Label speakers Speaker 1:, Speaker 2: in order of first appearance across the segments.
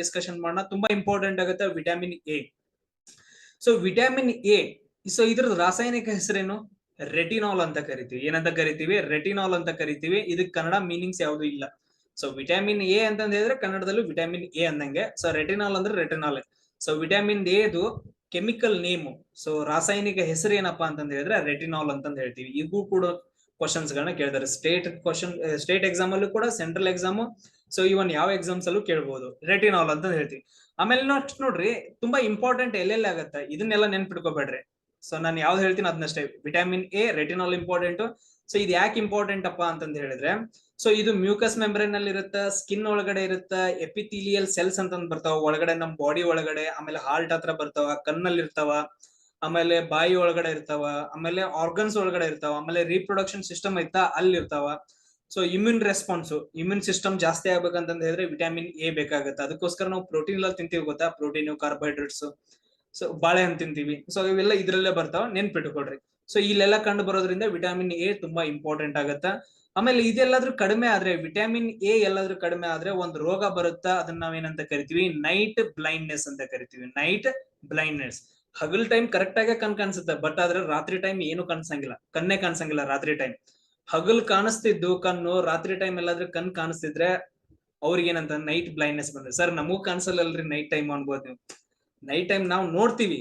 Speaker 1: Discussion ಮಾಡೋಣ. ತುಂಬಾ important ಆಗುತ್ತೆ vitamin A so vitamin A so ಇದ್ರದ್ದು ರಾಸಾಯನಿಕ ಹೆಸರೇನು? ರೆಟಿನಾಲ್ ಅಂತ ಕರಿತೀವಿ. ಏನಂತ ಕರಿತೀವಿ? ರೆಟಿನಾಲ್ ಅಂತ ಕರಿತೀವಿ. ಇದಕ್ಕೆ ಕನ್ನಡ ಮೀನಿಂಗ್ಸ್ ಯಾವುದು ಇಲ್ಲ. ಸೊ ವಿಟಮಿನ್ ಎ ಅಂತ ಹೇಳಿದ್ರೆ ಕನ್ನಡದಲ್ಲೂ ವಿಟಮಿನ್ ಎ ಅಂದಂಗೆ. ಸೊ ರೆಟಿನಾಲ್ ಅಂದ್ರೆ ರೆಟಿನಾಲ್ ಸೊ ವಿಟಮಿನ್ ಎದು ಕೆಮಿಕಲ್ ನೇಮು ಸೊ ರಾಸಾಯನಿಕ ಹೆಸರು ಏನಪ್ಪಾ ಅಂತಂದ ಹೇಳಿದ್ರೆ ರೆಟಿನಾಲ್ ಅಂತ ಹೇಳ್ತೀವಿ. ಇದೂ ಕೂಡ ಕ್ವಶನ್ಸ್ ಗಳನ್ನ ಕೇಳ್ತಾರೆ. ಸ್ಟೇಟ್ ಕ್ವಶನ್ ಸ್ಟೇಟ್ ಎಕ್ಸಾಮ್ ಅಲ್ಲೂ ಕೂಡ ಸೆಂಟ್ರಲ್ ಎಕ್ಸಾಮ್ ಸೊ ಇವನ್ ಯಾವ ಎಕ್ಸಾಮ್ಸ್ ಅಲ್ಲೂ ಕೇಳ್ಬೋದು. ರೆಟಿನಾಲ್ ಅಂತ ಹೇಳ್ತೀವಿ ಆಮೇಲೆ ನೆಕ್ಸ್ಟ್ ನೋಡ್ರಿ, ತುಂಬಾ ಇಂಪಾರ್ಟೆಂಟ್ ಎಲ್ಲೆಲ್ಲಿ ಆಗತ್ತೆ, ಇದನ್ನೆಲ್ಲ ನೆನ್ಪಿಟ್ಕೋಬೇಡ್ರಿ. ಸೊ ನಾನು ಯಾವ್ದು ಹೇಳ್ತೀನಿ ಅದನ್ನಷ್ಟೇ. Vitamin A retinol important so ಇದು ಯಾಕೆ ಇಂಪಾರ್ಟೆಂಟ್ ಅಪ್ಪ ಅಂತಂದ್ ಹೇಳಿದ್ರೆ ಸೊ ಇದು ಮ್ಯೂಕಸ್ ಮೆಂಬ್ರೇನ್ ಅಲ್ಲಿ ಇರುತ್ತೆ ಸ್ಕಿನ್ ಒಳಗಡೆ ಇರುತ್ತ ಎಪಿಥಿಲಿಯಲ್ ಸೆಲ್ಸ್ ಅಂತಂದ್ ಬರ್ತಾವ. ಒಳಗಡೆ ನಮ್ ಬಾಡಿ ಒಳಗಡೆ, ಆಮೇಲೆ ಹಾರ್ಟ್ ಹತ್ರ ಬರ್ತಾವ, ಕಣ್ಣಲ್ಲಿ ಇರ್ತಾವ, ಆಮೇಲೆ ಬಾಯಿ ಒಳಗಡೆ ಇರ್ತಾವ, ಆಮೇಲೆ ಆರ್ಗನ್ಸ್ ಒಳಗಡೆ ಇರ್ತಾವ, ಆಮೇಲೆ ರೀಪ್ರೊಡಕ್ಷನ್ ಸಿಸ್ಟಮ್ ಐತಾ ಅಲ್ಲಿ ಇರ್ತಾವ so immune response immune system ಜಾಸ್ತಿ ಆಗ್ಬೇಕಂತ ಹೇಳಿದ್ರೆ ವಿಟಮಿನ್ ಎ ಬೇಕಾಗುತ್ತೆ. ಅದಕ್ಕೋಸ್ಕರ ನಾವು ಪ್ರೋಟೀನ್ ಎಲ್ಲ ತಿಂತೀವಿ ಗೊತ್ತಾ? ಪ್ರೋಟೀನ್ ಕಾರ್ಬೋಹೈಡ್ರೇಟ್ಸ್ ಸೊ ಬಾಳೆಹಣ್ಣು ತಿಂತೀವಿ. ಸೊ ಇವೆಲ್ಲ ಇದ್ರಲ್ಲೇ ಬರ್ತಾವ ನೆನ್ಪಿಟ್ಕೊಡ್ರಿ ಸೊ ಇಲ್ಲೆಲ್ಲ ಕಂಡು ಬರೋದ್ರಿಂದ ವಿಟಮಿನ್ ಎ ತುಂಬಾ ಇಂಪಾರ್ಟೆಂಟ್ ಆಗುತ್ತೆ. ಆಮೇಲೆ ಇದೆಲ್ಲಾದ್ರೂ ಕಡಿಮೆ ಆದ್ರೆ ವಿಟಮಿನ್ ಎ ಎಲ್ಲಾದ್ರೂ ಕಡಿಮೆ ಆದ್ರೆ ಒಂದು ರೋಗ ಬರುತ್ತಾ? ಅದನ್ನ ನಾವೇನಂತ ಕರಿತೀವಿ? ನೈಟ್ ಬ್ಲೈಂಡ್ನೆಸ್ ಅಂತ ಕರಿತೀವಿ. ನೈಟ್ ಬ್ಲೈಂಡ್ನೆಸ್ ಹಗಲ್ ಟೈಮ್ ಕರೆಕ್ಟ್ ಆಗಿ ಕಣ್ ಕಾಣಿಸುತ್ತೆ ಬಟ್ ಆದ್ರೆ ರಾತ್ರಿ ಟೈಮ್ ಏನು ಕಾಣಿಸಂಗಿಲ್ಲ. ಕಣ್ಣೇ ಕಾಣಿಸಂಗಿಲ್ಲ ರಾತ್ರಿ ಟೈಮ್ ಹಗಲ್ ಕಾಣಿಸ್ತಿದ್ದು ಕಣ್ಣು, ರಾತ್ರಿ ಟೈಮ್ ಎಲ್ಲಾದ್ರೂ ಕಣ್ ಕಾಣಿಸ್ತಿದ್ರೆ ಅವ್ರಿಗೆ ಏನಂತ ನೈಟ್ ಬ್ಲೈಂಡ್ನೆಸ್ ಬಂದ್ರೆ. ಸರ್ ನಮಗೂ ಕಾಣಿಸಲ್ಲಲ್ರಿ ನೈಟ್ ಟೈಮ್ ಅನ್ಬೋದು ನೀವು. ನೈಟ್ ಟೈಮ್ ನಾವು ನೋಡ್ತೀವಿ.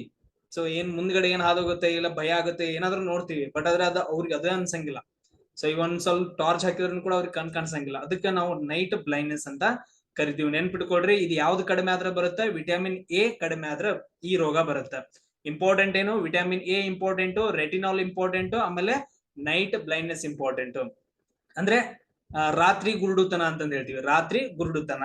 Speaker 1: ಸೊ ಏನ್ ಮುಂದ್ಗಡೆ ಏನ್ ಹಾದೋಗುತ್ತೆ ಇಲ್ಲ ಭಯ ಆಗುತ್ತೆ, ಏನಾದ್ರೂ ನೋಡ್ತೀವಿ. ಬಟ್ ಆದ್ರೆ ಅದು ಅವ್ರಿಗೆ ಅದೇ ಅನ್ಸಂಗಿಲ್ಲ. ಸೊ ಇವನ್ ಸ್ವಲ್ಪ ಟಾರ್ಚ್ ಹಾಕಿದ್ರು ಕೂಡ ಅವ್ರಿಗೆ ಕಣ್ ಕಾಣಿಸಂಗಿಲ್ಲ. ಅದಕ್ಕೆ ನಾವು ನೈಟ್ ಬ್ಲೈಂಡ್ನೆಸ್ ಅಂತ ಕರಿತೀವಿ. ನೆನ್ಪಿಟ್ಕೊಡ್ರಿ ಇದು ಯಾವ್ದು ಕಡಿಮೆ ಆದ್ರೆ ಬರುತ್ತೆ? ವಿಟಮಿನ್ ಎ ಕಡಿಮೆ ಆದ್ರೆ ಈ ರೋಗ ಬರುತ್ತೆ. ಇಂಪಾರ್ಟೆಂಟ್ ಏನು? Vitamin A important retinol important ಆಮೇಲೆ ನೈಟ್ ಬ್ಲೈಂಡ್ನೆಸ್ ಇಂಪಾರ್ಟೆಂಟ್ ಅಂದ್ರೆ ರಾತ್ರಿ ಗುರುಡುತನ ಅಂತ ಹೇಳ್ತೀವಿ. ರಾತ್ರಿ ಗುರುಡುತನ.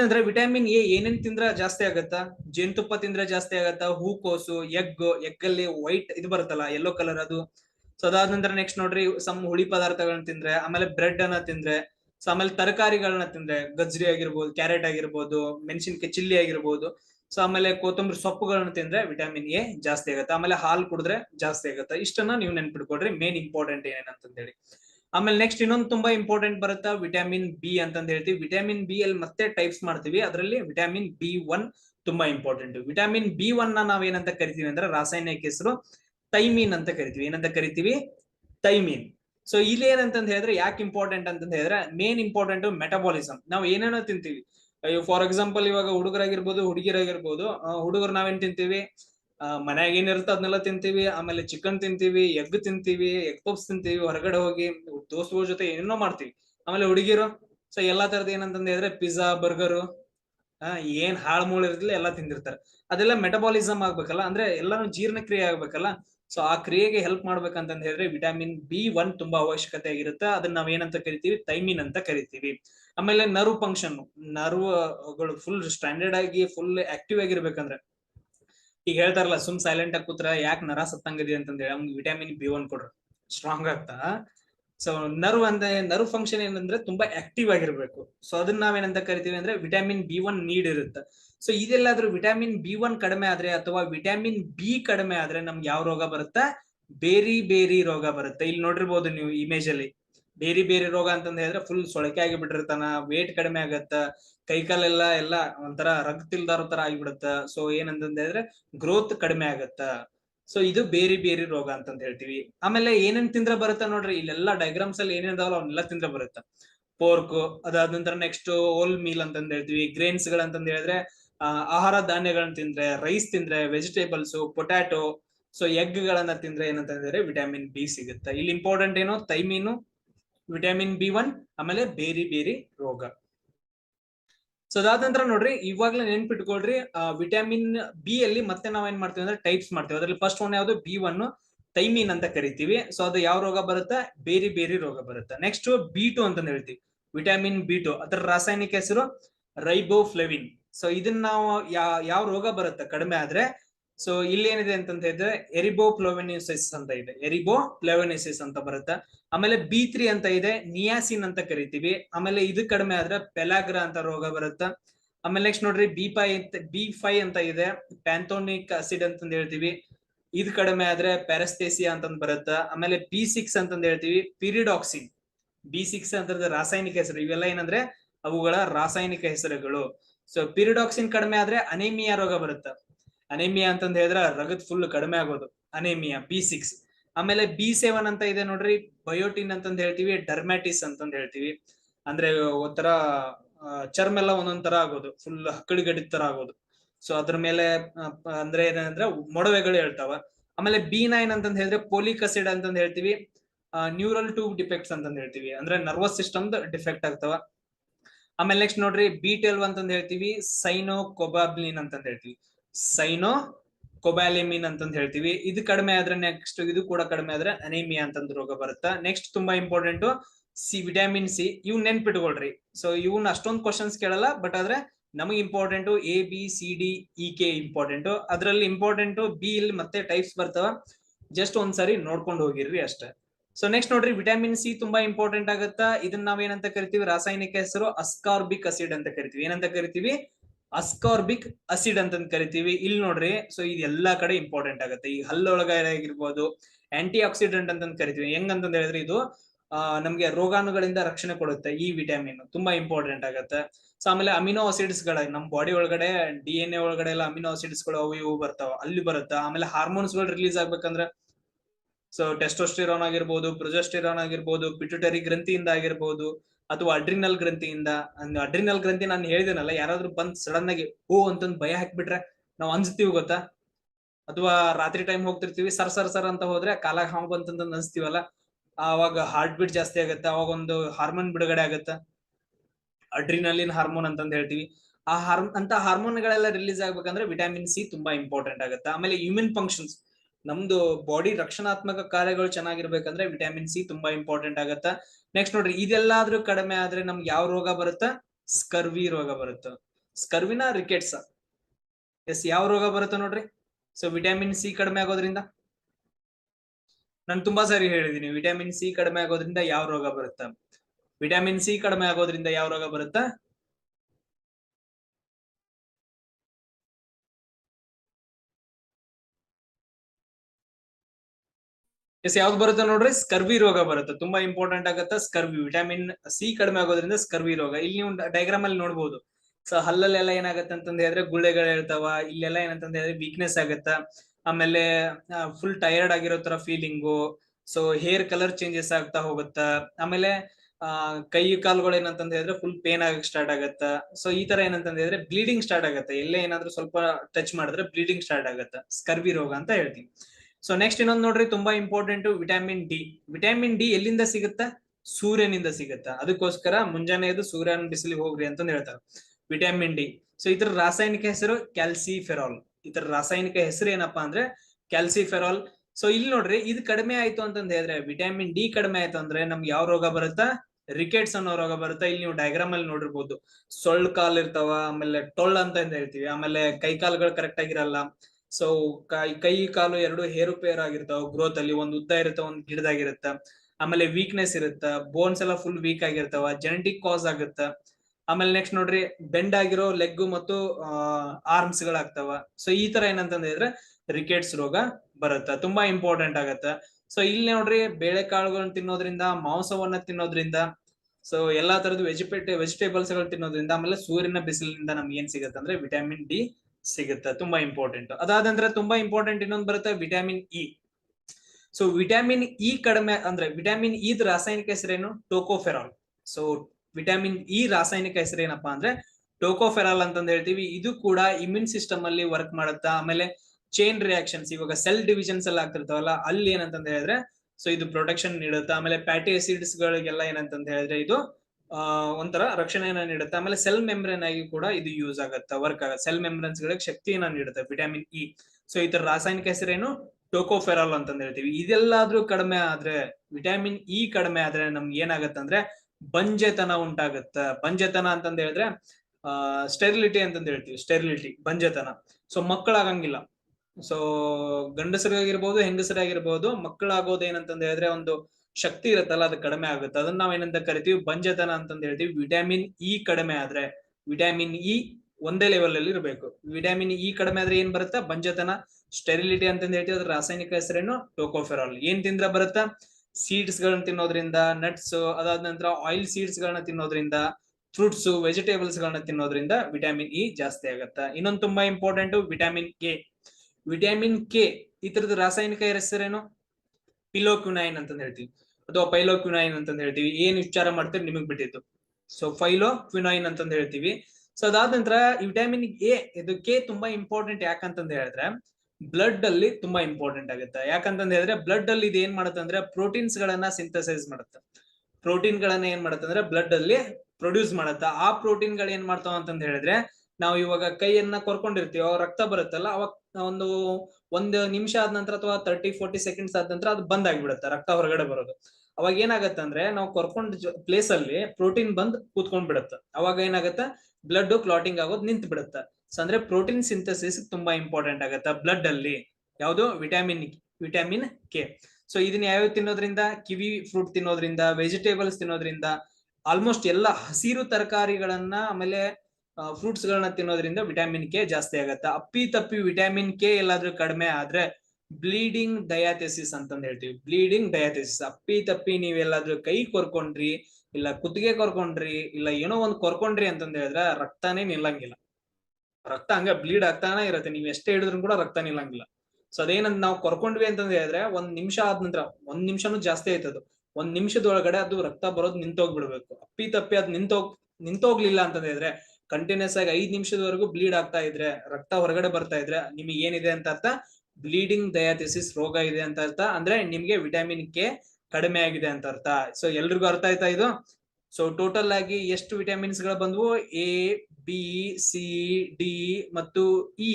Speaker 1: ನಂತರ ವಿಟಮಿನ್ ಎ ಏನೇನ್ ತಿಂದ್ರ ಜಾಸ್ತಿ ಆಗತ್ತಾ? ಜೇನುತುಪ್ಪ ತಿಂದ್ರೆ ಜಾಸ್ತಿ ಆಗತ್ತಾ? ಹೂಕೋಸು ಎಗ್ ಎಗ್ಗಲ್ಲಿ ವೈಟ್ ಇದು ಬರುತ್ತಲ್ಲ ಯೆಲ್ಲೋ ಕಲರ್ ಅದು. ಸೊ ಅದಾದ ನಂತರ ನೆಕ್ಸ್ಟ್ ನೋಡ್ರಿ ಸಮ್ ಹುಳಿ ಪದಾರ್ಥಗಳನ್ನ ತಿಂದ್ರೆ, ಆಮೇಲೆ ಬ್ರೆಡ್ ಅನ್ನ ತಿಂದ್ರೆ ಸೊ ಆಮೇಲೆ ತರಕಾರಿಗಳನ್ನ ತಿಂದ್ರೆ, ಗಜ್ರಿ ಆಗಿರ್ಬೋದು, ಕ್ಯಾರೆಟ್ ಆಗಿರ್ಬೋದು, ಮೆಣಸಿನ್ಕಾಯಿ, ಚಿಲ್ಲಿ ಆಗಿರ್ಬೋದು ಸೊ ಆಮೇಲೆ ಕೊತ್ತಂಬರಿ ಸೊಪ್ಪುಗಳನ್ನ ತಿಂದ್ರೆ ವಿಟಮಿನ್ ಎ ಜಾಸ್ತಿ ಆಗುತ್ತೆ. ಆಮೇಲೆ ಹಾಲು ಕುಡಿದ್ರೆ ಜಾಸ್ತಿ ಆಗುತ್ತೆ. ಇಷ್ಟನ್ನ ನೀವು ನೆನ್ಪಿಟ್ಕೊಡ್ರಿ ಮೇನ್ ಇಂಪಾರ್ಟೆಂಟ್ ಏನಂತ ಹೇಳಿ ಆಮೇಲೆ ನೆಕ್ಸ್ಟ್ ಇನ್ನೊಂದು ತುಂಬಾ ಇಂಪಾರ್ಟೆಂಟ್ ಬರುತ್ತಾ? ವಿಟಮಿನ್ ಬಿ ಅಂತಂದ ಹೇಳ್ತೀವಿ ವಿಟಮಿನ್ ಬಿ ಅಲ್ಲಿ ಮತ್ತೆ ಟೈಪ್ಸ್ ಮಾಡ್ತೀವಿ. ಅದರಲ್ಲಿ ವಿಟಮಿನ್ ಬಿ ಒನ್ ತುಂಬಾ ಇಂಪಾರ್ಟೆಂಟ್ ವಿಟಮಿನ್ ಬಿ ಒನ್ನ ನಾವ್ ಏನಂತ ಕರಿತೀವಿ ಅಂದ್ರೆ ರಾಸಾಯನಿಕ ಹೆಸರು ತೈಮೀನ್ ಅಂತ ಕರಿತೀವಿ. ಏನಂತ ಕರಿತೀವಿ? ತೈಮೀನ್ ಸೊ ಇಲ್ಲಿ ಏನಂತಂದ್ ಹೇಳಿದ್ರೆ ಯಾಕೆ ಇಂಪಾರ್ಟೆಂಟ್ ಅಂತಂದ್ ಹೇಳಿದ್ರೆ ಮೇನ್ ಇಂಪಾರ್ಟೆಂಟ್ ಮೆಟಬಾಲಿಸಮ್ ನಾವು ಏನೇನೋ ತಿಂತೀವಿ. ಫಾರ್ ಎಕ್ಸಾಂಪಲ್ ಇವಾಗ ಹುಡುಗರಾಗಿರ್ಬೋದು ಹುಡುಗಿರಾಗಿರ್ಬೋದು ಹುಡುಗರು ನಾವೇನ್ ತಿಂತೀವಿ? ಮನ್ಯಾಗ ಏನಿರುತ್ತೆ ಅದನ್ನೆಲ್ಲ ತಿಂತೀವಿ, ಆಮೇಲೆ ಚಿಕನ್ ತಿಂತೀವಿ ಎಗ್ ತಿಂತೀವಿ ಎಗ್ ಪಪ್ಸ್ ತಿಂತೀವಿ, ಹೊರಗಡೆ ಹೋಗಿ ದೋಸ್ತುಗಳ ಜೊತೆ ಏನೇನೋ ಮಾಡ್ತೀವಿ. ಆಮೇಲೆ ಹುಡುಗಿರು ಸೊ ಎಲ್ಲಾ ತರದ ಏನಂತಂದ ಹೇಳಿದ್ರೆ ಪಿಜ್ಜಾ ಬರ್ಗರು ಏನ್ ಹಾಳ್ ಮೂಳು ಇರ್ತಿಲ್ಲ ಎಲ್ಲಾ ತಿಂದಿರ್ತಾರೆ. ಅದೆಲ್ಲ ಮೆಟಬಾಲಿಸಮ್ ಆಗ್ಬೇಕಲ್ಲ, ಅಂದ್ರೆ ಎಲ್ಲಾನು ಜೀರ್ಣಕ್ರಿಯೆ ಆಗ್ಬೇಕಲ್ಲ. ಸೊ ಆ ಕ್ರಿಯೆಗೆ ಹೆಲ್ಪ್ ಮಾಡ್ಬೇಕಂತಂದ್ ಹೇಳಿದ್ರೆ ವಿಟಮಿನ್ ಬಿ ಒನ್ ತುಂಬಾ ಅವಶ್ಯಕತೆ ಆಗಿರುತ್ತೆ. ಅದನ್ನ ನಾವ್ ಏನಂತ ಕರಿತೀವಿ? ಥೈಮಿನ್ ಅಂತ ಕರಿತೀವಿ. ಆಮೇಲೆ ನರ್ವ್ ಫಂಕ್ಷನ್ ನರ್ವ್ಗಳು ಫುಲ್ ಸ್ಟ್ಯಾಂಡರ್ಡ್ ಆಗಿ ಫುಲ್ ಆಕ್ಟಿವ್ ಆಗಿರ್ಬೇಕಂದ್ರೆ. ಈಗ ಹೇಳ್ತಾರಲ್ಲ ಸುಮ್ ಸೈಲೆಂಟ್ ಆಗಿ ಕೂತ್ರ ಯಾಕೆ ನರ ಸತ್ತಂಗದಿ ಅಂತ ಹೇಳಿ ಅವ್ನಿಗೆ ವಿಟಮಿನ್ ಬಿ ಒನ್ ಕೊಡ್ರಿ. ಸ್ಟ್ರಾಂಗ್ ಆಗ್ತಾ ಸೊ ನರ್ವ್ ಅಂದ್ರೆ ನರ್ವ್ ಫಂಕ್ಷನ್ ಏನಂದ್ರೆ ತುಂಬಾ ಆಕ್ಟಿವ್ ಆಗಿರ್ಬೇಕು. ಸೊ ಅದನ್ನ ನಾವೇನಂತ ಕರಿತೀವಿ ಅಂದ್ರೆ ವಿಟಮಿನ್ ಬಿ ಒನ್ ನೀಡ್ ಇರುತ್ತೆ ಸೊ ಇದೆಲ್ಲಾದ್ರೂ ವಿಟಮಿನ್ ಬಿ ಒನ್ ಕಡಿಮೆ ಆದ್ರೆ ಅಥವಾ ವಿಟಮಿನ್ ಬಿ ಕಡಿಮೆ ಆದ್ರೆ ನಮ್ಗೆ ಯಾವ ರೋಗ ಬರುತ್ತೆ? ಬೇರಿ ಬೇರಿ ರೋಗ ಬರುತ್ತೆ. ಇಲ್ಲಿ ನೋಡಿರ್ಬೋದು ನೀವು ಇಮೇಜ್ ಅಲ್ಲಿ. ಬೇರೆ ಬೇರೆ ರೋಗ ಅಂತಂದ ಹೇಳಿದ್ರೆ ಫುಲ್ ಸೊಳಕೆ ಆಗಿ ಬಿಟ್ಟಿರ್ತಾನ ವೇಟ್ ಕಡಿಮೆ ಆಗತ್ತ, ಕೈಕಾಲೆಲ್ಲ ಎಲ್ಲ ಒಂಥರ ರಕ್ತಿಲ್ದಾರ ತರ ಆಗಿಬಿಡುತ್ತ. ಸೊ ಏನಂತಂದ ಹೇಳಿದ್ರೆ ಗ್ರೋತ್ ಕಡಿಮೆ ಆಗತ್ತ. ಸೊ ಇದು ಬೇರೆ ಬೇರೆ ರೋಗ ಅಂತಂದ ಹೇಳ್ತೀವಿ. ಆಮೇಲೆ ಏನೇನ್ ತಿಂದ್ರೆ ಬರುತ್ತ ನೋಡ್ರಿ, ಇಲ್ಲೆಲ್ಲ ಡೈಗ್ರಾಮ್ಸ್ ಅಲ್ಲಿ ಏನೇನ್ ಅದಾವಲ್ಲ ಅವನ್ನೆಲ್ಲ ತಿಂದ್ರೆ ಬರುತ್ತ. ಪೋರ್ಕ್ ಅದಾದ ನಂತರ ನೆಕ್ಸ್ಟ್ ಓಲ್ ಮೀಲ್ ಅಂತಂದ ಹೇಳ್ತೀವಿ. ಗ್ರೇನ್ಸ್ ಗಳಂತಂದ ಹೇಳಿದ್ರೆ ಆಹಾರ ಧಾನ್ಯಗಳನ್ನ ತಿಂದ್ರೆ ರೈಸ್ ತಿಂದ್ರೆ ವೆಜಿಟೇಬಲ್ಸ್ ಪೊಟ್ಯಾಟೊ ಸೊ ಎಗ್ ಗಳನ್ನ ತಿಂದ್ರೆ ಏನಂತಂದ್ರೆ ವಿಟಮಿನ್ ಬಿ ಸಿಗುತ್ತೆ. ಇಲ್ಲಿ ಇಂಪಾರ್ಟೆಂಟ್ ಏನು? ತೈಮೀನು ವಿಟಮಿನ್ ಬಿ ಒನ್ ಆಮೇಲೆ ಬೇರೆ ಬೇರೆ ರೋಗ. ಸೊ ಅದಾದ ನಂತರ ನೋಡ್ರಿ, ಇವಾಗ್ಲೇ ನೆನ್ಪಿಟ್ಕೊಳ್ರಿ ವಿಟಮಿನ್ ಬಿ ಅಲ್ಲಿ ಮತ್ತೆ ನಾವ್ ಏನ್ ಮಾಡ್ತೀವಿ ಅಂದ್ರೆ ಟೈಪ್ಸ್ ಮಾಡ್ತೀವಿ. ಅದ್ರಲ್ಲಿ ಫಸ್ಟ್ ಒನ್ ಯಾವ್ದು? ಬಿ ಒನ್ ಥೈಮಿನ್ ಅಂತ ಕರಿತೀವಿ. ಸೊ ಅದು ಯಾವ ರೋಗ ಬರುತ್ತೆ? ಬೇರೆ ಬೇರೆ ರೋಗ ಬರುತ್ತೆ? ನೆಕ್ಸ್ಟ್ ಬಿ ಟು ಅಂತ ಹೇಳ್ತೀವಿ. ವಿಟಮಿನ್ ಬಿ ಟು ಅದರ ರಾಸಾಯನಿಕ ಹೆಸರು ರೈಬೋಫ್ಲೆವಿನ್ ಸೊ ಇದನ್ನ ನಾವು ಯಾವ ರೋಗ ಬರುತ್ತೆ? ಕಡಿಮೆ ಆದ್ರೆ ಸೊ ಇಲ್ಲಿ ಏನಿದೆ ಅಂತಂತ ಹೇಳಿದ್ರೆ ಎರಿಬೋ ಫ್ಲೋವೆನಿಸಿಸ್ ಅಂತ ಇದೆ. ಎರಿಬೋ ಫ್ಲೋವೆನಿಸಿಸ್ ಅಂತ ಬರುತ್ತೆ. ಆಮೇಲೆ ಬಿ ತ್ರೀ ಅಂತ ಇದೆ ನಿಯಾಸಿನ್ ಅಂತ ಕರಿತೀವಿ. ಆಮೇಲೆ ಇದು ಕಡಿಮೆ ಆದ್ರೆ ಪೆಲಾಗ್ರ ಅಂತ ರೋಗ ಬರುತ್ತೆ. ಆಮೇಲೆ ನೆಕ್ಸ್ಟ್ ನೋಡ್ರಿ ಬಿ ಫೈ ಬಿ ಫೈ ಅಂತ ಇದೆ. ಪ್ಯಾಂಥೋನಿಕ್ ಆಸಿಡ್ ಅಂತಂದು ಹೇಳ್ತೀವಿ. ಇದು ಕಡಿಮೆ ಆದ್ರೆ ಪ್ಯಾರಸ್ಥೇಸಿಯಾ ಅಂತಂದ್ ಬರುತ್ತೆ. ಆಮೇಲೆ ಬಿ ಸಿಕ್ಸ್ ಅಂತಂದು ಹೇಳ್ತೀವಿ ಪಿರಿಡಾಕ್ಸಿನ್ ಬಿ ಸಿಕ್ಸ್ ಅಂತ ರಾಸಾಯನಿಕ ಹೆಸರು. ಇವೆಲ್ಲ ಏನಂದ್ರೆ, ಅವುಗಳ ರಾಸಾಯನಿಕ ಹೆಸರುಗಳು. ಸೊ ಪಿರಿಡಾಕ್ಸಿನ್ ಕಡಿಮೆ ಆದ್ರೆ ಅನೇಮಿಯಾ ರೋಗ ಬರುತ್ತೆ. ಅನೇಮಿಯಾ ಅಂತಂದ್ ಹೇಳಿದ್ರೆ ರಗದ್ ಫುಲ್ ಕಡಿಮೆ ಆಗೋದು. ಅನೇಮಿಯಾ ಬಿ ಸಿಕ್ಸ್ ಆಮೇಲೆ ಬಿ ಸೆವೆನ್ ಅಂತ ಇದೆ ನೋಡ್ರಿ. ಬಯೋಟಿನ್ ಅಂತಂದ್ ಹೇಳ್ತೀವಿ ಡರ್ಮ್ಯಾಟಿಸ್ ಅಂತಂದ್ ಹೇಳ್ತೀವಿ. ಅಂದ್ರೆ ಒಂಥರ ಚರ್ಮ ಎಲ್ಲ ಒಂದೊಂದ್ ತರ ಆಗೋದು. ಫುಲ್ ಹಕ್ಕಳಿಗಡಿದ ತರ ಆಗೋದು. ಸೊ ಅದ್ರ ಮೇಲೆ ಅಂದ್ರೆ ಏನಂದ್ರೆ ಮೊಡವೆಗಳು ಹೇಳ್ತಾವ. ಆಮೇಲೆ ಬಿ ನೈನ್ ಅಂತಂದ್ ಹೇಳಿದ್ರೆ ಪೋಲಿಕಸಿಡ್ ಅಂತಂದ್ ಹೇಳ್ತೀವಿ. ನ್ಯೂರಲ್ ಟ್ಯೂಬ್ ಡಿಫೆಕ್ಟ್ಸ್ ಅಂತಂದ್ ಹೇಳ್ತೀವಿ. ಅಂದ್ರೆ ನರ್ವಸ್ ಸಿಸ್ಟಮ್ ಡಿಫೆಕ್ಟ್ ಆಗ್ತಾವ. ಆಮೇಲೆ ನೆಕ್ಸ್ಟ್ ನೋಡ್ರಿ ಬಿ ಟ್ವೆಲ್ವ್ ಅಂತಂದ್ ಹೇಳ್ತೀವಿ. ಸೈನೋ ಕೊಬಾಬ್ಲಿನ್ ಅಂತಂದ್ ಹೇಳ್ತೀವಿ. ಸೈನೋ ಕೊಬ್ಯಾಲಿಮಿನ್ ಅಂತಂದು ಹೇಳ್ತೀವಿ. ಇದು ಕಡಿಮೆ ಆದ್ರೆ ನೆಕ್ಸ್ಟ್ ಇದು ಕೂಡ ಕಡಿಮೆ ಆದ್ರೆ ಅನೇಮಿಯಾ ಅಂತಂದ್ ರೋಗ ಬರುತ್ತೆ? ನೆಕ್ಸ್ಟ್ ತುಂಬಾ ಇಂಪಾರ್ಟೆಂಟ್ ಸಿ ವಿಟಮಿನ್ ಸಿ ಇವ್ ನೆನ್ಪಿಟ್ಕೊಳ್ರಿ. ಸೊ ಇವನ್ ಅಷ್ಟೊಂದು ಕ್ವಶನ್ಸ್ ಕೇಳಲ್ಲ ಬಟ್ ಆದ್ರೆ ನಮಗೆ important A B C D E K important ಅದ್ರಲ್ಲಿ ಇಂಪಾರ್ಟೆಂಟ್ ಬಿ ಇಲ್ಲಿ ಮತ್ತೆ ಟೈಪ್ಸ್ ಬರ್ತಾವ. ಜಸ್ಟ್ ಒಂದ್ಸರಿ ನೋಡ್ಕೊಂಡು ಹೋಗಿರ್ರಿ ಅಷ್ಟೇ. ಸೊ ನೆಕ್ಸ್ಟ್ ನೋಡ್ರಿ ವಿಟಮಿನ್ ಸಿ ತುಂಬಾ ಇಂಪಾರ್ಟೆಂಟ್ ಆಗತ್ತಾ? ಇದನ್ನ ನಾವೇನಂತ ಕರಿತೀವಿ? ರಾಸಾಯನಿಕ ಹೆಸರು ಅಸ್ಕಾರ್ಬಿಕ್ ಅಸಿಡ್ ಅಂತ ಕರಿತೀವಿ. ಏನಂತ ಕರಿತೀವಿ? ಅಸ್ಕಾರ್ಬಿಕ್ ಅಸಿಡ್ ಅಂತ ಕರಿತೀವಿ. ಇಲ್ಲಿ ನೋಡ್ರಿ ಸೊ ಇದು ಎಲ್ಲಾ ಕಡೆ ಇಂಪಾರ್ಟೆಂಟ್ ಆಗುತ್ತೆ. ಈ ಹಲ್ಲೊಳಗ ಆಗಿರ್ಬೋದು ಆಂಟಿ ಆಕ್ಸಿಡೆಂಟ್ ಅಂತ ಕರಿತೀವಿ ಹೆಂಗಂತಂದ್ ಹೇಳಿದ್ರೆ ಇದು ನಮ್ಗೆ ರೋಗಾಣುಗಳಿಂದ ರಕ್ಷಣೆ ಕೊಡುತ್ತೆ ಈ ವಿಟಮಿನ್ ತುಂಬಾ ಇಂಪಾರ್ಟೆಂಟ್ ಆಗುತ್ತೆ. ಸೊ ಆಮೇಲೆ ಅಮಿನೋ ಆಸಿಡ್ಸ್ಗಳ, ನಮ್ ಬಾಡಿ ಒಳಗಡೆ ಡಿ ಎನ್ ಎ ಒಳಗಡೆ ಎಲ್ಲ ಅಮಿನೋ ಆಸಿಡ್ಸ್ಗಳು ಅವು ಇವು ಬರ್ತಾವ. ಅಲ್ಲಿ ಬರುತ್ತೆ. ಆಮೇಲೆ ಹಾರ್ಮೋನ್ಸ್ಗಳು ರಿಲೀಸ್ ಆಗ್ಬೇಕಂದ್ರೆ ಸೊ ಟೆಸ್ಟೋಸ್ಟಿರಾನ್ ಆಗಿರ್ಬೋದು ಪ್ರೊಜೆಸ್ಟಿರಾನ್ ಆಗಿರ್ಬೋದು ಪಿಟ್ಯುಟರಿ ಗ್ರಂಥಿಯಿಂದ ಆಗಿರ್ಬೋದು ಅಥವಾ ಅಡ್ರಿನಲ್ ಗ್ರಂಥಿಯಿಂದ ಅಡ್ರಿನಲ್ ಗ್ರಂಥಿ ನಾನು ಹೇಳಿದೆನಲ್ಲ, ಯಾರಾದ್ರೂ ಬಂದ್ ಸಡನ್ ಆಗಿ, ಹೂ ಅಂತಂದ್ ಭಯ ಹಾಕ್ಬಿಟ್ರೆ ನಾವು ಅನ್ಸ್ತೀವಿ ಗೊತ್ತಾ? ಅಥವಾ ರಾತ್ರಿ ಟೈಮ್ ಹೋಗ್ತಿರ್ತೀವಿ, ಸರ್ ಸರ್ ಸರ್ ಅಂತ ಹೋದ್ರೆ ಕಾಲಾಗ ಹಾವು ಬಂತಂತ ಅನ್ಸ್ತೀವಲ್ಲ? ಆವಾಗ ಹಾರ್ಟ್ ಬೀಟ್ ಜಾಸ್ತಿ ಆಗುತ್ತೆ ಅವಾಗ ಒಂದು ಹಾರ್ಮೋನ್ ಬಿಡುಗಡೆ ಆಗುತ್ತೆ. ಅಡ್ರಿನಲಿನ್ ಹಾರ್ಮೋನ್ ಅಂತಂದ್ ಹೇಳ್ತೀವಿ. ಆ ಹಾರ್ಮ್ ಅಂತ ಹಾರ್ಮೋನ್ಗಳೆಲ್ಲ ರಿಲೀಸ್ ಆಗ್ಬೇಕಂದ್ರೆ ವಿಟಮಿನ್ ಸಿ ತುಂಬಾ ಇಂಪಾರ್ಟೆಂಟ್ ಆಗುತ್ತೆ. ಆಮೇಲೆ ಹ್ಯೂಮನ್ ಫಂಕ್ಷನ್ಸ್ ನಮ್ದು ಬಾಡಿ ರಕ್ಷಣಾತ್ಮಕ ಕಾರ್ಯಗಳು ಚೆನ್ನಾಗಿರ್ಬೇಕಂದ್ರೆ ವಿಟಮಿನ್ ಸಿ ತುಂಬಾ ಇಂಪಾರ್ಟೆಂಟ್ ಆಗತ್ತ. ನೆಕ್ಸ್ಟ್ ನೋಡ್ರಿ, ಇದೆಲ್ಲಾದ್ರೂ ಕಡಿಮೆ ಆದ್ರೆ ನಮ್ಗೆ ಯಾವ ರೋಗ ಬರುತ್ತ? ಸ್ಕರ್ವಿ ರೋಗ ಬರುತ್ತ. ಸ್ಕರ್ವಿನ ರಿಕೆಟ್ಸ್ ಎಸ್ ಯಾವ ರೋಗ ಬರುತ್ತೆ ನೋಡ್ರಿ? ಸೊ ವಿಟಮಿನ್ ಸಿ ಕಡಿಮೆ ಆಗೋದ್ರಿಂದ? ನಾನು ತುಂಬಾ ಸಾರಿ ಹೇಳಿದೀನಿ ವಿಟಮಿನ್ ಸಿ ಕಡಿಮೆ ಆಗೋದ್ರಿಂದ ಯಾವ ರೋಗ ಬರುತ್ತ? ವಿಟಮಿನ್ ಸಿ ಕಡಿಮೆ ಆಗೋದ್ರಿಂದ ಯಾವ ರೋಗ ಬರುತ್ತಾ? ಎಸ್, ಯಾವ್ದು ಬರುತ್ತೆ ನೋಡ್ರಿ? ಸ್ಕರ್ವಿ ರೋಗ ಬರುತ್ತೆ. ತುಂಬಾ ಇಂಪಾರ್ಟೆಂಟ್ ಆಗುತ್ತೆ. ಸ್ಕರ್ವಿ ವಿಟಮಿನ್ ಸಿ ಕಡಿಮೆ ಆಗೋದ್ರಿಂದ ಸ್ಕರ್ವಿ ರೋಗ. ಇಲ್ಲಿ ನೀವು ಡೈಗ್ರಾಮ್ ಅಲ್ಲಿ ನೋಡ್ಬೋದು. ಸೊ ಹಲ್ಲಲ್ಲೆಲ್ಲ ಏನಾಗತ್ತೆ ಅಂತಂದ್ ಹೇಳಿದ್ರೆ ಗುಳ್ಳೆಗಳು ಹೇಳ್ತಾವ. ಇಲ್ಲೆಲ್ಲ ಏನಂತಂದ್ ಹೇಳಿದ್ರೆ ವೀಕ್ನೆಸ್ ಆಗತ್ತ. ಆಮೇಲೆ ಫುಲ್ ಟೈರ್ಡ್ ಆಗಿರೋ ತರ feeling so hair colour changes ಆಗ್ತಾ ಹೋಗುತ್ತ. ಆಮೇಲೆ, ಆ, ಕೈ ಕಾಲುಗಳು ಏನಂತಂದ್ ಹೇಳಿದ್ರೆ ಫುಲ್ ಪೇನ್ ಆಗಕ್ ಸ್ಟಾರ್ಟ್ ಆಗತ್ತ. ಸೊ ಈ ತರ ಏನಂತಂದ್ ಹೇಳಿದ್ರೆ ಬ್ಲೀಡಿಂಗ್ ಸ್ಟಾರ್ಟ್ ಆಗತ್ತೆ. ಎಲ್ಲೇ ಏನಾದ್ರೂ ಸ್ವಲ್ಪ ಟಚ್ ಮಾಡಿದ್ರೆ ಬ್ಲೀಡಿಂಗ್ ಸ್ಟಾರ್ಟ್ ಆಗತ್ತ. ಸ್ಕರ್ವಿ ರೋಗ ಅಂತ ಹೇಳ್ತೀವಿ. ಸೊ ನೆಕ್ಸ್ಟ್ ಇನ್ನೊಂದು ನೋಡ್ರಿ, ತುಂಬಾ important vitamin D vitamin D ಎಲ್ಲಿಂದ ಸಿಗುತ್ತಾ? ಸೂರ್ಯನಿಂದ ಸಿಗುತ್ತಾ? ಅದಕ್ಕೋಸ್ಕರ ಮುಂಜಾನೆ ಇದು ಸೂರ್ಯನ ಬಿಸಿಲಿಗೆ ಹೋಗ್ರಿ ಅಂತಂದು ಹೇಳ್ತಾರೆ. ವಿಟಮಿನ್ ಡಿ ಸೊ ಇದರ ರಾಸಾಯನಿಕ ಹೆಸರು ಕ್ಯಾಲ್ಸಿಫೆರಾಲ್. ಇದರ ರಾಸಾಯನಿಕ ಹೆಸರು ಏನಪ್ಪಾ ಅಂದ್ರೆ ಕ್ಯಾಲ್ಸಿಫೆರಾಲ್. ಸೊ ಇಲ್ಲಿ ನೋಡ್ರಿ, ಇದು ಕಡಿಮೆ ಆಯ್ತು ಅಂತಂದ್ ಹೇಳಿದ್ರೆ ವಿಟಮಿನ್ ಡಿ ಕಡಿಮೆ ಆಯ್ತು ಅಂದ್ರೆ ನಮ್ಗೆ ಯಾವ ರೋಗ ಬರುತ್ತಾ? ರಿಕೆಟ್ಸ್ ಅನ್ನೋ ರೋಗ ಬರುತ್ತಾ? ಇಲ್ಲಿ ನೀವು ಡಯಾಗ್ರಾಮ್ ಅಲ್ಲಿ ನೋಡಿರ್ಬೋದು. ಸೊಳ್ಳು ಕಾಲ್ ಇರ್ತಾವ, ಆಮೇಲೆ ಟೊಳ್ಳ ಅಂತ ಹೇಳ್ತೀವಿ. ಆಮೇಲೆ ಕೈ ಕಾಲುಗಳು ಕರೆಕ್ಟ್ ಆಗಿರಲ್ಲ. ಸೊ ಕೈ ಕೈ, ಕಾಲು ಎರಡು ಹೇರುಪೇರು ಆಗಿರ್ತಾವ ಗ್ರೋತ್ ಅಲ್ಲಿ ಒಂದು ಉದ್ದ ಇರುತ್ತೆ, ಒಂದ್ ಗಿಡದಾಗಿರುತ್ತ ಆಮೇಲೆ ವೀಕ್ನೆಸ್ ಇರುತ್ತ ಬೋನ್ಸ್ ಎಲ್ಲ ಫುಲ್ ವೀಕ್ ಆಗಿರ್ತಾವ ಜೆನೆಟಿಕ್ ಕಾಸ್ ಆಗುತ್ತ. ಆಮೇಲೆ ನೆಕ್ಸ್ಟ್ ನೋಡ್ರಿ ಬೆಂಡ್ ಆಗಿರೋ ಲೆಗ್ ಮತ್ತು ಆರ್ಮ್ಸ್ ಗಳಾಗ್ತಾವ. ಸೊ ಈ ತರ ಏನಂತಂದ್ ಹೇಳಿದ್ರೆ ರಿಕೆಟ್ಸ್ ರೋಗ ಬರುತ್ತ, ತುಂಬಾ ಇಂಪಾರ್ಟೆಂಟ್ ಆಗತ್ತ. ಸೊ ಇಲ್ಲಿ ನೋಡ್ರಿ, ಬೇಳೆಕಾಳುಗಳನ್ನ ತಿನ್ನೋದ್ರಿಂದ, ಮಾಂಸವನ್ನ ತಿನ್ನೋದ್ರಿಂದ ಸೊ ಎಲ್ಲಾ ತರದ ವೆಜಿಟೇಬಲ್ ವೆಜಿಟೇಬಲ್ಸ್ಗಳು ತಿನ್ನೋದ್ರಿಂದ, ಆಮೇಲೆ ಸೂರ್ಯನ ಬಿಸಿಲಿನಿಂದ ನಮ್ಗೆ ಏನ್ ಸಿಗುತ್ತೆ ಅಂದ್ರೆ ವಿಟಮಿನ್ ಡಿ ಸಿಗುತ್ತೆ, ತುಂಬಾ ಇಂಪಾರ್ಟೆಂಟ್ ಅದಾದ ನಂತರ ತುಂಬಾ ಇಂಪಾರ್ಟೆಂಟ್ ಇನ್ನೊಂದು ಬರುತ್ತೆ vitamin E so vitamin E ಕಡಿಮೆ ಅಂದ್ರೆ ವಿಟಮಿನ್ ಇ ರಾಸಾಯನಿಕ ಹೆಸರೇನು? ಟೋಕೋಫೆರಾಲ್ ಸೊ ವಿಟಮಿನ್ ಇ ರಾಸಾಯನಿಕ ಹೆಸರೇನಪ್ಪಾ ಅಂದ್ರೆ ಟೋಕೋಫೆರಾಲ್ ಅಂತಂದು ಹೇಳ್ತೀವಿ. ಇದು ಕೂಡ ಇಮ್ಯೂನ್ ಸಿಸ್ಟಮ್ ಅಲ್ಲಿ ವರ್ಕ್ ಮಾಡುತ್ತಾ, ಆಮೇಲೆ ಚೈನ್ ರಿಯಾಕ್ಷನ್ಸ್ ಇವಾಗ ಸೆಲ್ ಡಿವಿಷನ್ಸ್ ಎಲ್ಲ ಆಗ್ತಿರ್ತಾವಲ್ಲ, ಅಲ್ಲಿ ಏನಂತಂದ್ ಹೇಳಿದ್ರೆ ಸೊ ಇದು ಪ್ರೊಟೆಕ್ಷನ್ ನೀಡುತ್ತೆ, ಆಮೇಲೆ ಪ್ಯಾಟಿ ಆಸಿಡ್ಸ್ ಗಳಿಗೆಲ್ಲ ಏನಂತಂದ್ ಹೇಳಿದ್ರೆ ಇದು ಒಂಥರ ರಕ್ಷಣೆಯನ್ನ ನೀಡುತ್ತೆ. ಆಮೇಲೆ ಸೆಲ್ ಮೆಂಬ್ರೇನ್ ಆಗಿ ಕೂಡ ಇದು ಯೂಸ್ ಆಗುತ್ತೆ ವರ್ಕ್ ಆಗುತ್ತೆ. ಸೆಲ್ ಮೆಮ್ರೇನ್ಸ್ ಗಳಿಗೆ ಶಕ್ತಿಯನ್ನ ನೀಡುತ್ತೆ ವಿಟಮಿನ್ ಇ ಸೊ ಈ ತರ ರಾಸಾಯನಿಕ ಹೆಸರೇನು? ಟೋಕೋಫೆರಾಲ್ ಅಂತಂದ್ ಹೇಳ್ತೀವಿ. ಇದೆಲ್ಲಾದ್ರೂ ಕಡಿಮೆ ಆದ್ರೆ ವಿಟಮಿನ್ ಇ ಕಡಿಮೆ ಆದ್ರೆ ನಮ್ಗೆ ಏನಾಗತ್ತೆ ಅಂದ್ರೆ, ಬಂಜೆತನ ಉಂಟಾಗತ್ತ. ಬಂಜೆತನ ಅಂತಂದ ಹೇಳಿದ್ರೆ, ಆ ಸ್ಟೆರಿಲಿಟಿ ಅಂತಂದ ಹೇಳ್ತೀವಿ. ಸ್ಟೆರಿಲಿಟಿ ಬಂಜೆತನ. ಸೊ ಮಕ್ಕಳಾಗಂಗಿಲ್ಲ. ಸೊ ಗಂಡಸರಾಗಿರ್ಬೋದು, ಹೆಂಗಸರಾಗಿರ್ಬೋದು ಮಕ್ಕಳಾಗೋದು ಹೇಳಿದ್ರೆ ಒಂದು ಶಕ್ತಿ ಇರುತ್ತಲ್ಲ, ಅದು ಕಡಿಮೆ ಆಗುತ್ತೆ. ಅದನ್ನ ನಾವ್ ಏನಂತ ಕರಿತೀವಿ? ಬಂಜತನ ಅಂತಂದ್ ಹೇಳ್ತೀವಿ. ವಿಟಮಿನ್ ಇ ಕಡಿಮೆ ಆದ್ರೆ ವಿಟಮಿನ್ ಇ ಒಂದೇ ಲೆವೆಲ್ ಅಲ್ಲಿ ಇರಬೇಕು. ವಿಟಮಿನ್ ಇ ಕಡಿಮೆ ಆದ್ರೆ ಏನ್ ಬರುತ್ತೆ? ಬಂಜತನ ಸ್ಟೆರಿಲಿಟಿ ಅಂತ ಹೇಳ್ತೀವಿ. ಅದ್ರ ರಾಸಾಯನಿಕ ಹೆಸರೇನು? ಟೋಕೋಫೆರಾಲ್. ಏನ್ ತಿಂದ್ರೆ ಬರುತ್ತಾ? ಸೀಡ್ಸ್ ಗಳನ್ನ ತಿನ್ನೋದ್ರಿಂದ ನಟ್ಸ್ ಅದಾದ ನಂತರ ಆಯಿಲ್ ಸೀಡ್ಸ್ ಗಳನ್ನ ತಿನ್ನೋದ್ರಿಂದ ಫ್ರೂಟ್ಸ್ ವೆಜಿಟೇಬಲ್ಸ್ ಗಳನ್ನ ತಿನ್ನೋದ್ರಿಂದ ವಿಟಮಿನ್ ಇ ಜಾಸ್ತಿ ಆಗುತ್ತೆ. ಇನ್ನೊಂದು ತುಂಬಾ important vitamin K. Vitamin K ಇತರದ ರಾಸಾಯನಿಕ ಹೆಸರೇನು? ಪಿಲೋಕ್ಯುನೈನ್ ಅಂತಂದ್ ಹೇಳ್ತೀವಿ. ಅಥವಾ ಪೈಲೋಕ್ಯುನೈನ್ ಅಂತಂದ್ ಹೇಳ್ತೀವಿ. ಏನ್ ವಿಚಾರ ಮಾಡ್ತೀರಿ ನಿಮಗ್ ಬಿಟ್ಟಿತ್ತು. ಸೊ ಫೈಲೋ ಕ್ವಿನೈನ್ ಅಂತಂದ್ ಹೇಳ್ತೀವಿ. ಸೊ ಅದಾದ ನಂತರ ವಿಟಮಿನ್ ಎ, ಇದು ಕೆ ತುಂಬಾ ಇಂಪಾರ್ಟೆಂಟ್ ಯಾಕಂತಂದ್ ಹೇಳಿದ್ರೆ ಬ್ಲಡ್ ಅಲ್ಲಿ ತುಂಬಾ ಇಂಪಾರ್ಟೆಂಟ್ ಆಗುತ್ತೆ. ಯಾಕಂತಂದ್ ಹೇಳಿದ್ರೆ ಬ್ಲಡ್ ಅಲ್ಲಿ ಇದು ಏನ್ ಮಾಡುತ್ತೆ ಅಂದ್ರೆ ಪ್ರೋಟೀನ್ಸ್ ಗಳನ್ನ ಸಿಂಥಸೈಸ್ ಮಾಡುತ್ತೆ. ಪ್ರೋಟೀನ್ ಗಳನ್ನ ಏನ್ ಮಾಡುತ್ತೆ ಅಂದ್ರೆ ಬ್ಲಡ್ ಅಲ್ಲಿ ಪ್ರೊಡ್ಯೂಸ್ ಮಾಡುತ್ತೆ. ಆ ಪ್ರೋಟೀನ್ಗಳು ಏನ್ ಮಾಡ್ತಾವ ಅಂತಂದ್ ಹೇಳಿದ್ರೆ ನಾವು ಇವಾಗ ಕೈಯನ್ನ ಕೊರ್ಕೊಂಡಿರ್ತೀವಿ, ಅವಾಗ ರಕ್ತ ಬರುತ್ತಲ್ಲ, ಅವಾಗ ಒಂದು ಒಂದು ನಿಮಿಷ ಆದ ನಂತರ ಅಥವಾ ತರ್ಟಿ ಫೋರ್ಟಿ ಸೆಕೆಂಡ್ಸ್ ಆದ ನಂತರ ಅದು ಬಂದ್ ಆಗ್ಬಿಡುತ್ತೆ, ರಕ್ತ ಹೊರಗಡೆ ಬರೋದು. ಅವಾಗ ಏನಾಗತ್ತೆ ಅಂದ್ರೆ ನಾವು ಕೊರ್ಕೊಂಡ್ ಪ್ಲೇಸ್ ಅಲ್ಲಿ ಪ್ರೋಟೀನ್ ಬಂದ್ ಕೂತ್ಕೊಂಡ್ ಬಿಡುತ್ತೆ ಅವಾಗ ಏನಾಗತ್ತೆ? ಬ್ಲಡ್ ಕ್ಲಾಟಿಂಗ್ ಆಗೋದು ನಿಂತು ಬಿಡುತ್ತೆ ಅಂದ್ರೆ ಪ್ರೋಟೀನ್ ಸಿಂಥಸಿಸ್ ತುಂಬಾ ಇಂಪಾರ್ಟೆಂಟ್ ಆಗುತ್ತೆ ಬ್ಲಡ್ ಅಲ್ಲಿ. ಯಾವುದು? ವಿಟಮಿನ್ ವಿಟಮಿನ್ ಕೆ ಸೊ ಇದನ್ನ ಯಾವ್ಯಾವ ತಿನ್ನೋದ್ರಿಂದ? ಕಿವಿ ಫ್ರೂಟ್ ತಿನ್ನೋದ್ರಿಂದ ವೆಜಿಟೇಬಲ್ಸ್ ತಿನ್ನೋದ್ರಿಂದ ಆಲ್ಮೋಸ್ಟ್ ಎಲ್ಲ ಹಸಿರು ತರಕಾರಿಗಳನ್ನ ಆಮೇಲೆ ಫ್ರೂಟ್ಸ್ ಗಳನ್ನ ತಿನ್ನೋದ್ರಿಂದ ವಿಟಮಿನ್ ಕೆ ಜಾಸ್ತಿ ಆಗತ್ತೆ. ಅಪ್ಪಿ ತಪ್ಪಿ ವಿಟಮಿನ್ ಕೆ ಎಲ್ಲಾದ್ರೂ ಕಡಿಮೆ ಆದ್ರೆ ಬ್ಲೀಡಿಂಗ್ ಡಯಾಥೆಸಿಸ್ ಅಂತಂದ್ ಹೇಳ್ತೀವಿ. ಬ್ಲೀಡಿಂಗ್ ಡಯಾಥೆಸಿಸ್ ಅಪ್ಪಿ ತಪ್ಪಿ ನೀವೆಲ್ಲಾದ್ರೂ ಕೈ ಕೊರ್ಕೊಂಡ್ರಿ, ಇಲ್ಲ ಕುತ್ತಿಗೆ ಕೊರ್ಕೊಂಡ್ರಿ, ಇಲ್ಲ ಏನೋ ಒಂದ್ ಕೊರ್ಕೊಂಡ್ರಿ ಅಂತಂದ್ ಹೇಳಿದ್ರೆ ರಕ್ತಾನೇ ನಿಲ್ಲಂಗಿಲ್ಲ. ರಕ್ತ ಹಂಗ ಬ್ಲೀಡ್ ಆಗ್ತಾನೆ ಇರತ್ತೆ. ನೀವ್ ಎಷ್ಟೇ ಹಿಡಿದ್ರು ಕೂಡ ರಕ್ತ ನಿಲ್ಲಂಗಿಲ್ಲ. ಸೊ ಅದೇನಂತ ನಾವು ಕೊರ್ಕೊಂಡ್ವಿ ಅಂತಂದ್ ಹೇಳಿದ್ರೆ ಒಂದ್ ನಿಮಿಷ ಆದ ನಂತರ, ಒಂದ್ ನಿಮಿಷನೂ ಜಾಸ್ತಿ ಆಯ್ತದು ಒಂದ್ ನಿಮಿಷದೊಳಗಡೆ ಅದು ರಕ್ತ ಬರೋದು ನಿಂತೋಗ್ಬಿಡ್ಬೇಕು. ಅಪ್ಪಿ ತಪ್ಪಿ ಅದ್ ನಿಂತೋಗ್, ನಿಂತೋಗ್ಲಿಲ್ಲ ಅಂತಂದ್ ಹೇಳಿದ್ರೆ ಕಂಟಿನ್ಯೂಸ್ ಆಗಿ ಐದ್ ನಿಮಿಷದವರೆಗೂ ಬ್ಲೀಡ್ ಆಗ್ತಾ ಇದ್ರೆ, ರಕ್ತ ಹೊರಗಡೆ ಬರ್ತಾ ಇದ್ರೆ ನಿಮಗೆ ಏನಿದೆ ಅಂತ ಅರ್ಥ? ಬ್ಲೀಡಿಂಗ್ ಡಯಾಥಿಸಿಸ್ ರೋಗ ಇದೆ ಅಂತ ಅರ್ಥ. ಅಂದ್ರೆ ನಿಮ್ಗೆ ವಿಟಮಿನ್ ಕೆ ಕಡಿಮೆ ಆಗಿದೆ ಅಂತ ಅರ್ಥ. ಸೊ ಎಲ್ರಿಗೂ ಅರ್ಥ ಆಯ್ತಾ ಇದು? ಸೊ ಟೋಟಲ್ ಆಗಿ ಎಷ್ಟು ವಿಟಮಿನ್ಸ್ಗಳು ಬಂದ್ವು? ಎ ಬಿ ಸಿ ಡಿ ಮತ್ತು ಇ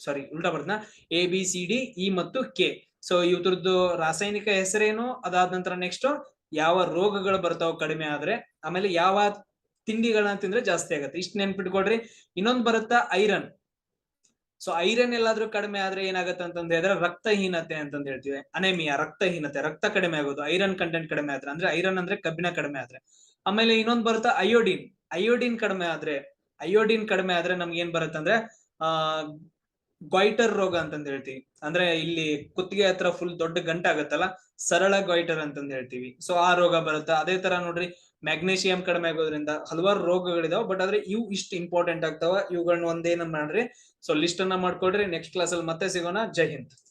Speaker 1: ಸಾರಿ ಉಲ್ಟಾ ಬರ್ತಾ A B C D E ಮತ್ತು ಕೆ ಸೊ ಇವ್ರದ್ದು ರಾಸಾಯನಿಕ ಹೆಸರೇನು? ಅದಾದ ನಂತರ ನೆಕ್ಸ್ಟ್ ಯಾವ ರೋಗಗಳು ಬರ್ತಾವ ಕಡಿಮೆ ಆದ್ರೆ, ಆಮೇಲೆ ಯಾವ ತಿಂಡಿಗಳನ್ನ ತಿಂದ್ರೆ ಜಾಸ್ತಿ ಆಗುತ್ತೆ. ಇಷ್ಟು ನೆನ್ಪಿಟ್ಕೊಡ್ರಿ ಇನ್ನೊಂದು ಬರುತ್ತಾ ಐರನ್. ಸೊ ಐರನ್ ಎಲ್ಲಾದ್ರೂ ಕಡಿಮೆ ಆದ್ರೆ ಏನಾಗುತ್ತೆ ಅಂತಂದ್ ಹೇಳಿದ್ರೆ ರಕ್ತಹೀನತೆ ಅಂತಂದ್ ಹೇಳ್ತೀವಿ. ಅನೆಮಿಯಾ, ರಕ್ತಹೀನತೆ, ರಕ್ತ ಕಡಿಮೆ ಆಗೋದು, ಐರನ್ ಕಂಟೆಂಟ್ ಕಡಿಮೆ ಆದ್ರೆ, ಅಂದ್ರೆ ಐರನ್ ಅಂದ್ರೆ ಕಬ್ಬಿಣ ಕಡಿಮೆ ಆದ್ರೆ. ಆಮೇಲೆ ಇನ್ನೊಂದ್ ಬರುತ್ತಾ ಅಯೋಡಿನ್. ಅಯೋಡಿನ್ ಕಡಿಮೆ ಆದ್ರೆ, ಅಯೋಡಿನ್ ಕಡಿಮೆ ಆದ್ರೆ ನಮ್ಗೆ ಏನ್ ಬರುತ್ತೆ ಅಂದ್ರೆ, ಆ ಗಾಯ್ಟರ್ ರೋಗ ಅಂತಂದ್ ಹೇಳ್ತೀವಿ. ಅಂದ್ರೆ ಇಲ್ಲಿ ಕುತ್ತಿಗೆ ಹತ್ರ ಫುಲ್ ದೊಡ್ಡ ಗಂಟೆ ಆಗತ್ತಲ್ಲ ಸರಳ ಗಾಯ್ಟರ್ ಅಂತಂದ್ ಹೇಳ್ತೀವಿ. ಸೊ ಆ ರೋಗ ಬರುತ್ತೆ? ಅದೇ ತರ ನೋಡ್ರಿ ಮ್ಯಾಗ್ನೇಷಿಯಂ ಕಡಿಮೆ ಆಗೋದ್ರಿಂದ ಹಲವಾರು ರೋಗಗಳಿದಾವೆ ಬಟ್ ಆದ್ರೆ ಇವು ಇಷ್ಟು ಇಂಪಾರ್ಟೆಂಟ್ ಆಗ್ತಾವ. ಇವುಗಳನ್ನ ಒಂದೇನ ಮಾಡ್ರಿ? ಸೊ ಲಿಸ್ಟ್ ಅನ್ನ ಮಾಡ್ಕೊಡ್ರಿ ನೆಕ್ಸ್ಟ್ ಕ್ಲಾಸ್ ಅಲ್ಲಿ ಮತ್ತೆ ಸಿಗೋಣ. ಜೈ ಹಿಂದ್.